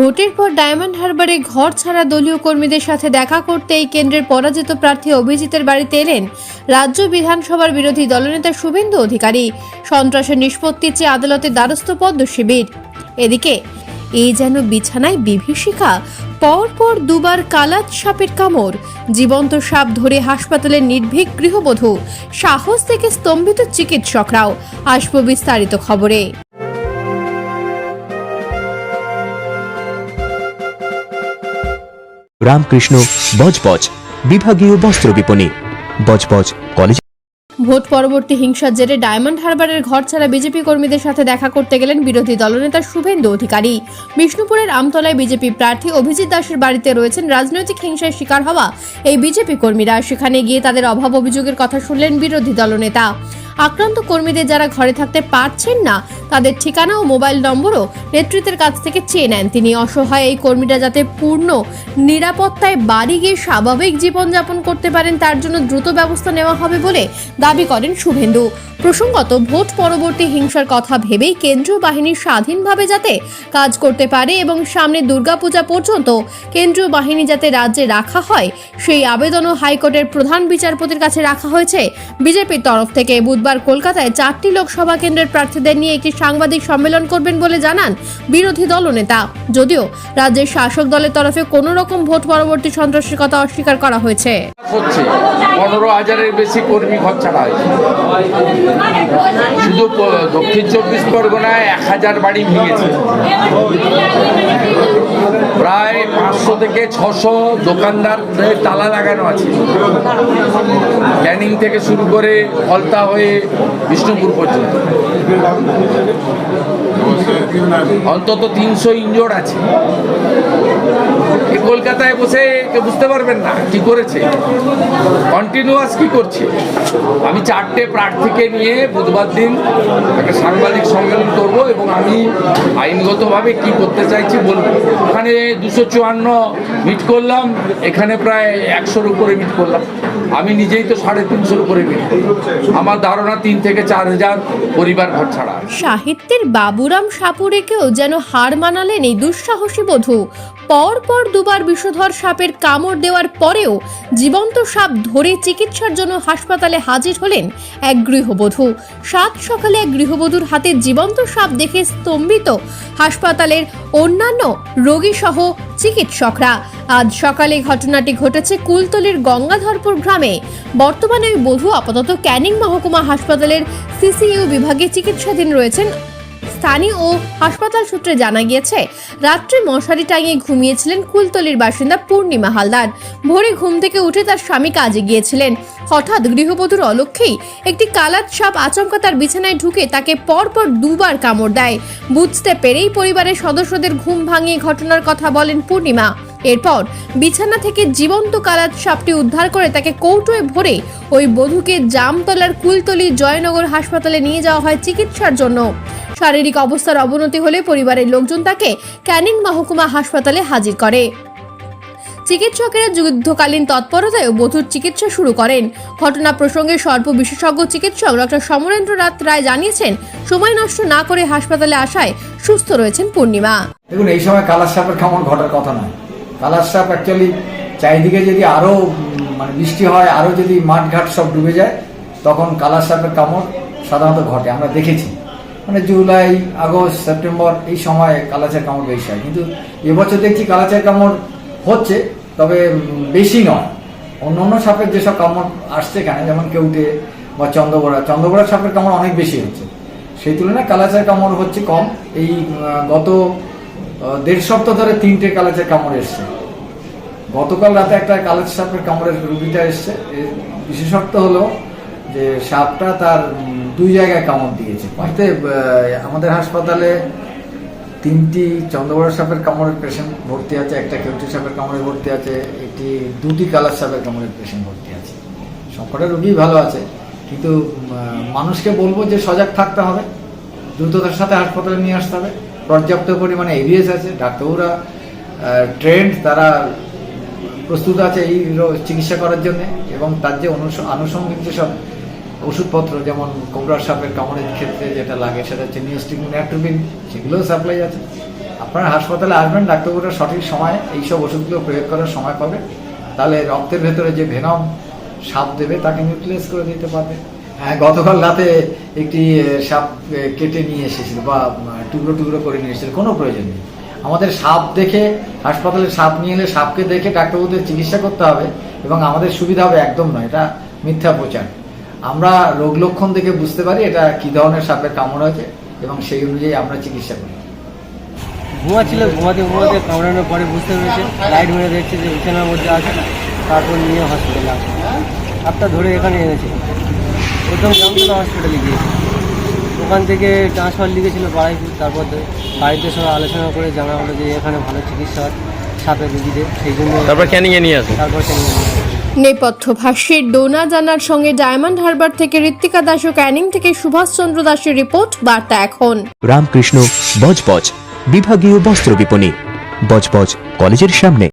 ভোটের পর ডায়মন্ড হারবারে ঘর ছাড়া দলীয় কর্মীদের সাথে দেখা করতে এই কেন্দ্রের পরাজিত প্রার্থী অভিজিতের বাড়িতে এলেন রাজ্য বিধানসভার বিরোধী দলনেতা শুভেন্দু অধিকারী। সন্ত্রাসের নিষ্পত্তি চেয়ে আদালতের দ্বারস্থ পদ্ম শিবির। এদিকে এই যেন বিছানায় বিভীষিকা পর পর দুবার কালাত সাপের কামড়, জীবন্ত সাপ ধরে হাসপাতালের নির্ভীক গৃহবধূ, সাহস থেকে স্তম্ভিত চিকিৎসকরাও। আসব বিস্তারিত খবরে। রামকৃষ্ণ বজবজ, বিভাগীয় বস্ত্র বিপণী। বজবজ কলেজ ভোট পরবর্তী হিংসার জেরে ডায়মন্ড হারবারের ঘর ছাড়া বিজেপি কর্মীদের সাথে দেখা করতে গেলেন বিরোধী দলনেতা শুভেন্দু অধিকারী। বিষ্ণুপুরের আমতলায় বিজেপি প্রার্থী অভিজিৎ দাসের বাড়িতে রয়েছেন রাজনৈতিক হিংসার শিকার হওয়া এই বিজেপি কর্মীরা। সেখানে গিয়ে তাদের অভাব অভিযোগের কথা শুনলেন বিরোধী দলনেতা। আক্রান্ত কর্মীদের যারা ঘরে থাকতে পারছেন না, তাদের ঠিকানা ও মোবাইল নম্বরও নেতৃত্বের কাছ থেকে চেয়ে নেন তিনি। অসহায় এই কর্মীরা যাতে পূর্ণ নিরাপত্তায় বাড়ি গিয়ে স্বাভাবিক জীবনযাপন করতে পারেন, তার জন্য দ্রুত ব্যবস্থা নেওয়া হবে বলে দাবি করেন শুভেন্দু। প্রসঙ্গত, ভোট পরবর্তী হিংসার কথা ভেবেই কেন্দ্রীয় বাহিনী স্বাধীনভাবে যাতে কাজ করতে পারে এবং সামনে দুর্গাপূজা পর্যন্ত কেন্দ্রীয় বাহিনী যাতে রাজ্যে রাখা হয়, সেই আবেদনও হাইকোর্টের প্রধান বিচারপতির কাছে রাখা হয়েছে। বিজেপির তরফ থেকে বুধবার কলকাতায় চারটি লোকসভা কেন্দ্রের প্রার্থীদের নিয়ে একটি সাংবাদিক সম্মেলন করবেন বলে জানান বিরোধী দলনেতা। যদিও রাজ্যের শাসক দলের তরফে কোনো রকম ভোট পরবর্তী সন্ত্রাসের কথা অস্বীকার করা হয়েছে। হচ্ছে। পনেরো হাজারের বেশি কর্মী ঘর ছাড়া হয়েছে। শুধু দক্ষিণ চব্বিশ পরগনায় এক হাজার বাড়ি ভেঙেছে। প্রায় পাঁচশো থেকে ছশো দোকানদারদের তালা লাগানো আছে। ক্যানিং থেকে শুরু করে ফলতা হয়ে বিষ্ণুপুর পর্যন্ত। অন্তত তিনশো ইনজোর আছে। কলকাতায় বসে কেউ বুঝতে পারবেন না কি করেছে। কন্টিনিউয়াস কি করছে। আমি চারটে প্রার্থীকে নিয়ে বুধবার দিন একটা সাংবাদিক সম্মেলন করব এবং আমি আইনগতভাবে কি করতে চাইছি বলব। ওখানে দুশো চুয়ান্ন মিট করলাম, এখানে প্রায় একশোর উপরে মিট করলাম। আমি নিজেই তো সাড়ে তিনশোর উপরে মিট আমার ধারণা তিন থেকে চার হাজার পরিবার ঘর ছাড়া সাহিত্যের বাবুরাম সাপুরেকেও যেন হার মানালেন এই দুঃসাহসী বধূ। পর পর দুবার বিষধর সাপের কামড় দেওয়ার পরেও জীবন্ত সাপ ধরে চিকিৎসার জন্য হাসপাতালে হাজির হলেন এক গৃহবধূ। সাত সকালে এক গৃহবধূর হাতে জীবন্ত সাপ দেখে স্তম্ভিত হাসপাতালের অন্যান্য রোগী সহ চিকিৎসকরা। আজ সকালে ঘটনাটি ঘটেছে কুলতলির গঙ্গাধরপুর গ্রামে। বর্তমানে ওই বধূ আপাতত ক্যানিং মহকুমা হাসপাতালের সিসিইউ বিভাগে চিকিৎসাধীন রয়েছেন স্থানীয় ও হাসপাতাল সূত্রে জানা গিয়েছে, রাত্রে মশারি টাঙিয়ে ঘুমিয়েছিলেন কুলতলির বাসিন্দা পূর্ণিমা হালদার। ভোরে ঘুম থেকে উঠে তার স্বামী কাজে গিয়েছিলেন। হঠাৎ গৃহবধূর অলক্ষেই একটি কালাত সাপ আচমকা তার বিছানায় ঢুকে তাকে পরপর দুবার কামড় দেয়। বুঝতে পেরেই পরিবারের সদস্যদের ঘুম ভাঙিয়ে ঘটনার কথা বলেন পূর্ণিমা। এরপর বিছানা থেকে জীবন্ত কালাত সাপটি উদ্ধার করে তাকে কৌটোয় ভরে ওই বধূকে জামতলার কুলতলি জয়নগর হাসপাতালে নিয়ে যাওয়া হয় চিকিৎসার জন্য। শারীরিক অবস্থার অবনতি হলে পরিবারের লোকজন তাকে ক্যানিং মহকুমা হাসপাতালে হাজির করে। চিকিৎসকেরা যুদ্ধকালীন তৎপরতায় বধুর চিকিৎসা শুরু করেন। ঘটনা প্রসঙ্গে সর্ব বিশেষজ্ঞ চিকিৎসক ডক্টর সমরেন্দ্রনাথ রায় জানিয়েছেন, সময় নষ্ট না করে হাসপাতালে আসায় সুস্থ রয়েছেন পূর্ণিমা। দেখুন, এই সময় কালার সাপের কামড় ঘটার কথা নয়। কালার সাপ অ্যাকচুয়ালি চারিদিকে যদি আরও মানে বৃষ্টি হয়, আরও যদি মাঠঘাট সব ডুবে যায়, তখন কালার সাপের কামড় সাধারণত ঘটে। আমরা দেখেছি। মানে জুলাই, আগস্ট, সেপ্টেম্বর এই সময়ে কালাচার কামড় বেশি হয়। কিন্তু এবছর দেখছি কালাচার কামড় হচ্ছে, তবে বেশি নয়। অন্য অন্য সাপের যেসব কামড় আসছে এখানে, যেমন কেউটে বা চন্দ্রবড়া চন্দ্রবড়া সাপের কামড় অনেক বেশি হচ্ছে। সেই তুলনায় কালাচার কামড় হচ্ছে কম। এই গত দেড় সপ্তাহ ধরে তিনটে কালাচার কামড় এসছে। গতকাল রাতে একটা কালাচার সাপের কামড়ের রুগীটা এসছে। বিশেষত্ব হলো যে সাপটা তার দুই জায়গায় কামড় দিয়েছে। হয়তো আমাদের হাসপাতালে তিনটি চন্দ্রবড়া সাপের কামড়ের পেশেন্ট ভর্তি আছে, একটা কেউটি সাপের কামড়ে ভর্তি আছে, একটি দুটি কালার সাপের কামড়ের পেশেন্ট ভর্তি আছে। সবকটা রুগী ভালো আছে, কিন্তু মানুষকে বলব যে সজাগ থাকতে হবে, দ্রুততার সাথে হাসপাতালে নিয়ে আসতে হবে। পর্যাপ্ত পরিমাণে এভিএস আছে, ডাক্তাররা ট্রেন্ড তারা প্রস্তুত আছে এই চিকিৎসা করার জন্য, এবং তার যে আনুষঙ্গিক যেসব ওষুধপত্র, যেমন কোবরা সাপের কামড়ের ক্ষেত্রে যেটা লাগে, সেটা হচ্ছে নিউস্টিক ন্যাট্রোবিন সেগুলোও সাপ্লাই আছে। আপনারা হাসপাতালে আসবেন, ডাক্তারবাবুরা সঠিক সময়ে এইসব ওষুধগুলো প্রয়োগ করার সময় পাবে। তাহলে রক্তের ভেতরে যে ভেনম সাপ দেবে, তাকে নিউট্রিলাইজ করে দিতে পারবে। হ্যাঁ গতকাল রাতে একটি সাপ কেটে নিয়ে এসেছিল বা টুকরো টুকরো করে নিয়ে এসেছিল, কোনো প্রয়োজন নেই। আমাদের সাপ দেখে, হাসপাতালে সাপ নিয়ে এলে সাপকে দেখে ডাক্তারবাবুদের চিকিৎসা করতে হবে এবং আমাদের সুবিধা হবে একদম নয়, এটা মিথ্যা প্রচার। আমরা রোগ লক্ষণ দেখে বুঝতে পারি এটা কি ধরনের সাপের কামড় হয়েছে এবং সেই অনুযায়ী আমরা চিকিৎসা করি। ঘুমাচ্ছিল ঘুমাতে ঘুমাতে কামড়ানোর পরে বুঝতে পেরেছে লাইট মেরে দেখছে যে বিছানার মধ্যে আছে তারপর নিয়ে হসপিটালে আসে। সাপটা ধরে এখানে এনেছে। প্রথম জামতলা হসপিটালে গিয়েছে। ওখান থেকে ট্রান্সফার লিখেছিল বাড়াইপুর তারপর বাড়িতে সবাই আলোচনা করে জানা হলো যে এখানে ভালো চিকিৎসা হয় সাপের রুগীদের সেই জন্য তারপর ক্যানিংয়ে নিয়ে আসে। তারপর ক্যানিং নিয়ে আসে। নেপথ্য ভাষ্যের ডোনা জানার সঙ্গে ডায়মন্ড হারবার থেকে ঋত্বিকা দাস ও ক্যানিং থেকে সুভাষচন্দ্র দাসের রিপোর্ট, বার্তা এখন। রামকৃষ্ণ, বজবজ, বিভাগীয় বস্ত্র বিপণী, বজবজ কলেজের সামনে।